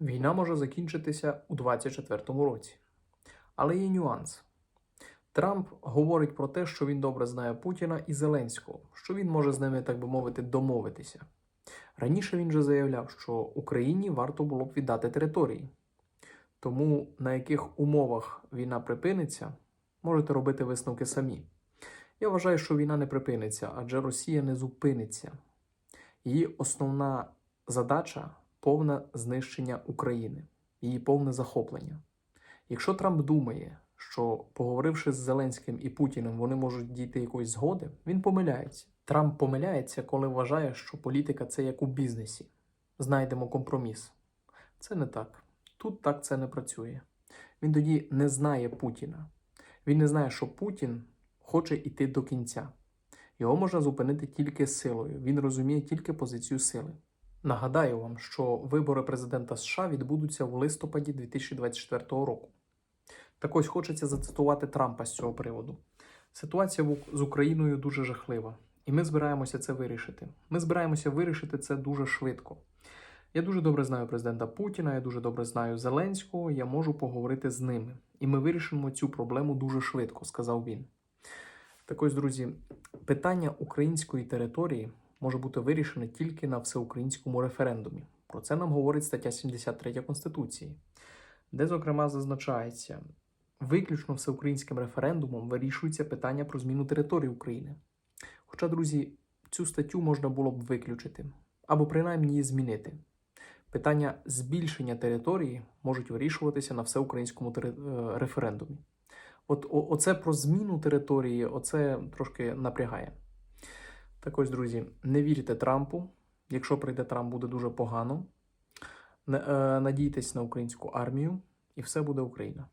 Війна може закінчитися у 2024 році. Але є нюанс. Трамп говорить про те, що він добре знає Путіна і Зеленського, що він може з ними, так би мовити, домовитися. Раніше він же заявляв, що Україні варто було б віддати території. Тому на яких умовах війна припиниться, можете робити висновки самі. Я вважаю, що війна не припиниться, адже Росія не зупиниться. Її основна задача повне знищення України, її повне захоплення. Якщо Трамп думає, що поговоривши з Зеленським і Путіним, вони можуть дійти якоїсь згоди, він помиляється. Трамп помиляється, коли вважає, що політика це як у бізнесі. Знайдемо компроміс. Це не так. Тут так це не працює. Він тоді не знає Путіна. Він не знає, що Путін хоче йти до кінця. Його можна зупинити тільки силою. Він розуміє тільки позицію сили. Нагадаю вам, що вибори президента США відбудуться в листопаді 2024 року. Так ось хочеться зацитувати Трампа з цього приводу. Ситуація з Україною дуже жахлива, і ми збираємося це вирішити. Ми збираємося вирішити це дуже швидко. Я дуже добре знаю президента Путіна, я дуже добре знаю Зеленського, я можу поговорити з ними. І ми вирішимо цю проблему дуже швидко, сказав він. Так ось, друзі, питання української території може бути вирішене тільки на всеукраїнському референдумі. Про це нам говорить стаття 73 Конституції, де, зокрема, зазначається, виключно всеукраїнським референдумом вирішується питання про зміну території України. Хоча, друзі, цю статтю можна було б виключити або принаймні її змінити. Питання збільшення території можуть вирішуватися на всеукраїнському е, референдумі. От оце про зміну території, оце трошки напрягає. Так ось, друзі, не вірте Трампу. Якщо прийде Трамп, буде дуже погано. Е, Надійтесь на українську армію, і все буде Україна.